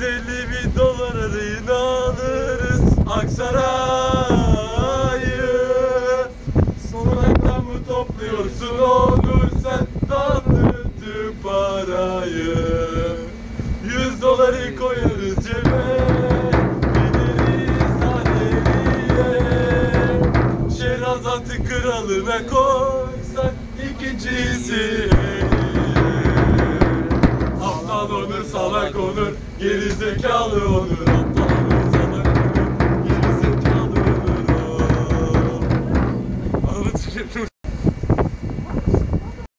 150 bin dolara rehin alırız Aksaray'ı. Sonraktan mı topluyorsun Onur sen tanrı parayı. 100 doları koyarız cebe Gideriz haneliye Şehrazatı kralına koysak ikincisi konur Gerizekalı olur. Aptal olur salak olur Gerizekalı olur. Anlatayım